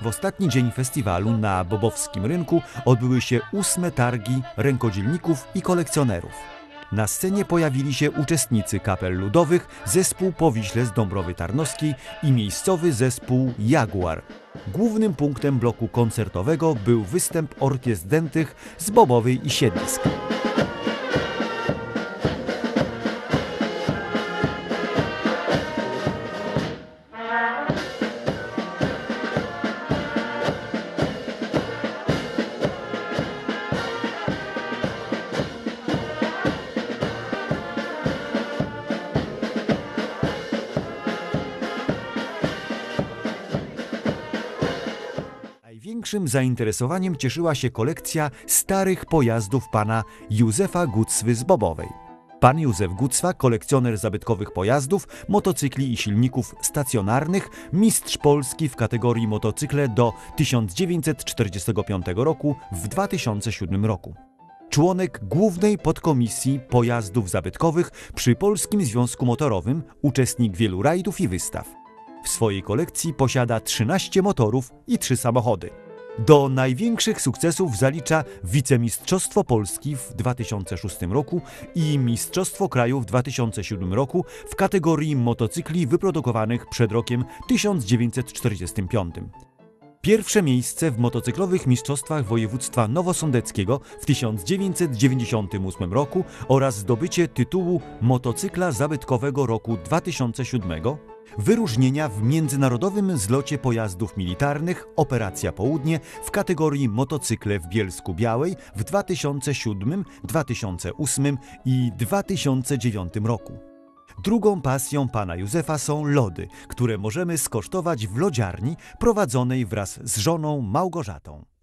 w ostatni dzień festiwalu na Bobowskim Rynku odbyły się ósme targi rękodzielników i kolekcjonerów. Na scenie pojawili się uczestnicy kapel ludowych, zespół Powiśle z Dąbrowy Tarnowskiej i miejscowy zespół Jaguar. Głównym punktem bloku koncertowego był występ orkiestr dętych z Bobowej i Siedlisk. Największym zainteresowaniem cieszyła się kolekcja starych pojazdów pana Józefa Gucwy z Bobowej. Pan Józef Gucwa, kolekcjoner zabytkowych pojazdów, motocykli i silników stacjonarnych, mistrz Polski w kategorii motocykle do 1945 roku w 2007 roku. Członek głównej podkomisji pojazdów zabytkowych przy Polskim Związku Motorowym, uczestnik wielu rajdów i wystaw. W swojej kolekcji posiada 13 motorów i 3 samochody. Do największych sukcesów zalicza wicemistrzostwo Polski w 2006 roku i Mistrzostwo Kraju w 2007 roku w kategorii motocykli wyprodukowanych przed rokiem 1945. Pierwsze miejsce w motocyklowych mistrzostwach województwa nowosądeckiego w 1998 roku oraz zdobycie tytułu motocykla zabytkowego roku 2007, wyróżnienia w międzynarodowym zlocie pojazdów militarnych Operacja Południe w kategorii motocykle w Bielsku Białej w 2007, 2008 i 2009 roku. Drugą pasją pana Józefa są lody, które możemy skosztować w lodziarni prowadzonej wraz z żoną Małgorzatą.